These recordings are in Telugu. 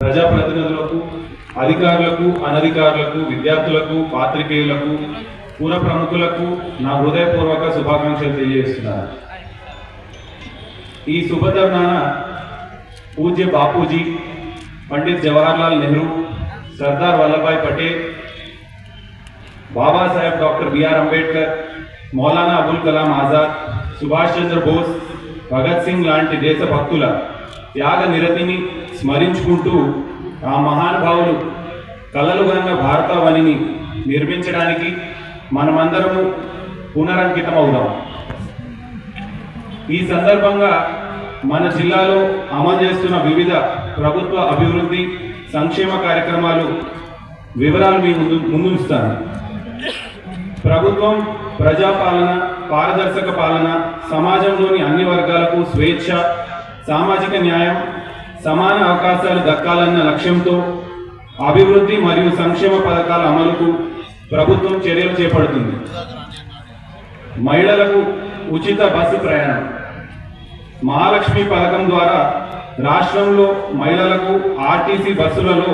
ప్రజాప్రతినిధులకు అధికారులకు అనధికారులకు విద్యార్థులకు పాత్రికేయులకు పూర ప్రముఖులకు నా హృదయపూర్వక శుభాకాంక్షలు తెలియజేస్తున్నాను. ఈ శుభతరుణాన పూజ్య Bapuji Pandit Jawaharlal Nehru Sardar Vallabhbhai Patel Babasaheb doctor B R Ambedkar Maulana Abul Kalam Azad Subhash Chandra Bose Bhagat Singh లాంటి దేశభక్తుల త్యాగ నిరతిని స్మరించుకుంటూ ఆ మహానుభావులు కలలు గన్న భారతావనిని నిర్మించడానికి మనమందరము పునరంకితమవుదాం. ఈ సందర్భంగా మన జిల్లాలో అమలు చేస్తున్న వివిధ ప్రభుత్వ అభివృద్ధి సంక్షేమ కార్యక్రమాలు వివరాలు మీ ముందు ముందుంచుతాను. ప్రభుత్వం ప్రజాపాలన పారదర్శక పాలన సమాజంలోని అన్ని వర్గాలకు స్వేచ్ఛ సామాజిక న్యాయం సమాన అవకాశాలు దక్కాలన్న లక్ష్యంతో అభివృద్ధి మరియు సంక్షేమ పథకాల అమలుకు ప్రభుత్వం చర్యలు చేపడుతుంది. మహిళలకు ఉచిత బస్సు ప్రయాణం. మహాలక్ష్మి పథకం ద్వారా రాష్ట్రంలో మహిళలకు ఆర్టీసీ బస్సులలో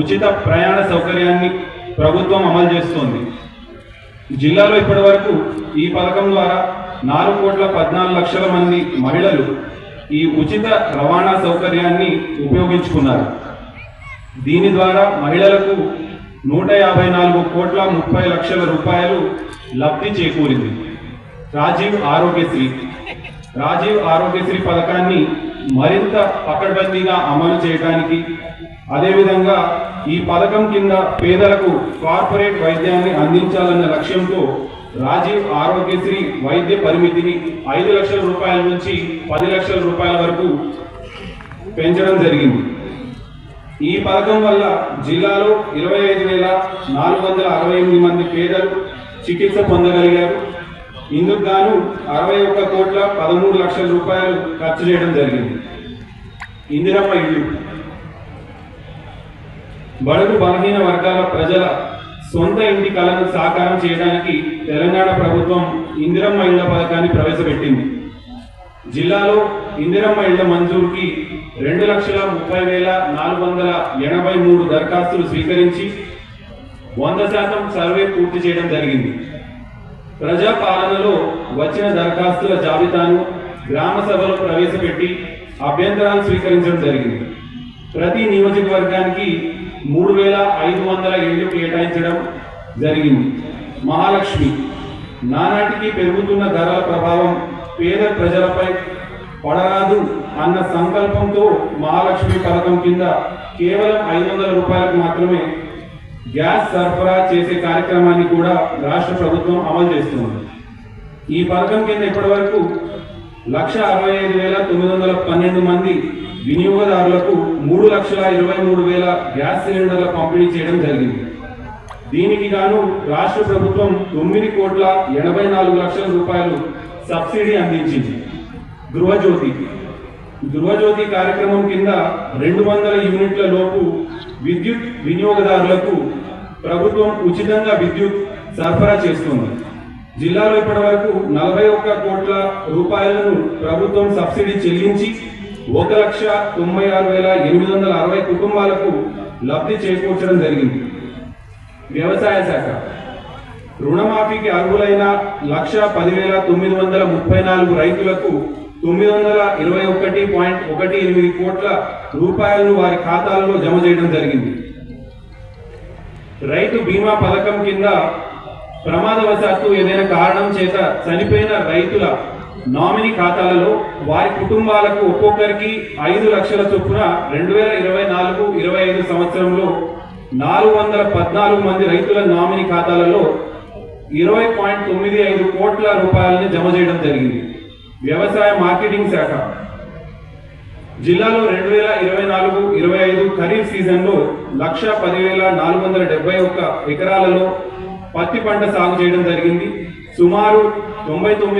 ఉచిత ప్రయాణ సౌకర్యాన్ని ప్రభుత్వం అమలు చేస్తోంది. జిల్లాలో ఇప్పటి వరకు ఈ పథకం ద్వారా నాలుగు కోట్ల పద్నాలుగు లక్షల మంది మహిళలు ఈ ఉచిత రవాణా సౌకర్యాన్ని ఉపయోగించుకున్నారు. దీని ద్వారా మహిళలకు నూట యాభై నాలుగు కోట్ల ముప్పై లక్షల రూపాయలు లబ్ధి చేకూరింది. రాజీవ్ ఆరోగ్యశ్రీ. రాజీవ్ ఆరోగ్యశ్రీ పథకాన్ని మరింత పకడ్బందీగా అమలు చేయడానికి అదేవిధంగా ఈ పథకం కింద పేదలకు కార్పొరేట్ వైద్యాన్ని అందించాలన్న లక్ష్యంతో రాజీవ్ ఆరోగ్యశ్రీ వైద్య పరిమితిని ఐదు లక్షల రూపాయల నుంచి పది లక్షల రూపాయల వరకు పెంచడం జరిగింది. ఈ పథకం వల్ల జిల్లాలో ఇరవై ఐదు వేల నాలుగు వందల అరవై ఎనిమిది మంది పేదలు చికిత్స పొందగలిగారు. ఇందుకు గాను అరవై ఒక్క కోట్ల పదమూడు లక్షల రూపాయలు ఖర్చు చేయడం జరిగింది. ఇందిరమ్మ ఇల్లు. బడుగు బలహీన వర్గాల ప్రజల సొంత ఇంటి కలను సాకారం చేయడానికి తెలంగాణ ప్రభుత్వం ఇందిరమ్మ ఇళ్ళ పథకాన్ని ప్రవేశపెట్టింది. జిల్లాలో ఇందిరమ్మ ఇళ్ళ మంజూరుకి రెండు లక్షల ముప్పై వేల నాలుగు వందల ఎనభై మూడు దరఖాస్తులు స్వీకరించి వంద శాతం సర్వే పూర్తి చేయడం జరిగింది. ప్రజా పాలనలో వచ్చిన దరఖాస్తుల జాబితాను గ్రామ సభలో ప్రవేశపెట్టి అభ్యంతరాలు స్వీకరించడం జరిగింది. ప్రతి నియోజకవర్గానికి మూడు వేల ఐదు వందల ఇళ్ళు కేటాయించడం జరిగింది. మహాలక్ష్మి నానాటికి పెరుగుతున్న ధరల ప్రభావం పేద ప్రజలపై పడరాదు అన్న సంకల్పంతో మహాలక్ష్మి పథకం కింద కేవలం ఐదు వందల రూపాయలకు మాత్రమే గ్యాస్ సరఫరా చేసే కార్యక్రమాన్ని కూడా రాష్ట్ర ప్రభుత్వం అమలు చేస్తుంది ఈ పథకం కింద ఇప్పటి వరకు లక్ష అరవై ఐదు వేల తొమ్మిది వందల పన్నెండు మంది వినియోగదారులకు మూడు లక్షల ఇరవై మూడు వేల గ్యాస్ సిలిండర్ల పంపిణీ చేయడం జరిగింది. దీనికి గాను రాష్ట్ర ప్రభుత్వం తొమ్మిది కోట్ల ఎనభై నాలుగు లక్షల రూపాయలు సబ్సిడీ అందించింది. గృహజ్యోతి. గృహజ్యోతి కార్యక్రమం కింద రెండు వందల యూనిట్ల లోపు విద్యుత్ వినియోగదారులకు ప్రభుత్వం ఉచితంగా విద్యుత్ సరఫరా చేస్తుంది. జిల్లాలో ఇప్పటి వరకు నలభై ఒక్క కోట్ల రూపాయలను ప్రభుత్వం సబ్సిడీ చెల్లించి ఒక లక్ష తొంభై ఆరు వేల ఎనిమిది వందల అరవై కుటుంబాలకు లబ్ధి చేకూర్చడం జరిగింది. వ్యవసాయ శాఖ. రుణమాఫీకి అర్హులైన లక్ష పదివేల తొమ్మిది వందల ముప్పై నాలుగు రైతులకు తొమ్మిది వందల ఇరవై ఒకటి పాయింట్ ఒకటి ఎనిమిది కోట్ల రూపాయలను వారి ఖాతాలలో జమ చేయడం జరిగింది. రైతు బీమా పథకం కింద ప్రమాదవశాత్తు ఏదైనా కారణం చేత చనిపోయిన రైతుల నామినీ ఖాతాలలో వారి కుటుంబాలకు ఒక్కొక్కరికి ఐదు లక్షల చొప్పున రెండు వేల ఇరవై నాలుగు ఇరవై ఐదు సంవత్సరంలో నాలుగు వందల పద్నాలుగు మంది రైతుల నామినీ ఖాతాలలో ఇరవై పాయింట్ తొమ్మిది ఐదు కోట్ల రూపాయలని జమ చేయడం జరిగింది. వ్యవసాయ మార్కెటింగ్ శాఖ. జిల్లాలో రెండు వేల ఇరవై నాలుగు ఇరవై ఐదు ఖరీఫ్ సీజన్లో లక్ష పదివేల నాలుగు వందల డెబ్బై ఒక్క ఎకరాలలో పత్తి పంట సాగు చేయడం జరిగింది. సుమారు తొంభై తొమ్మిది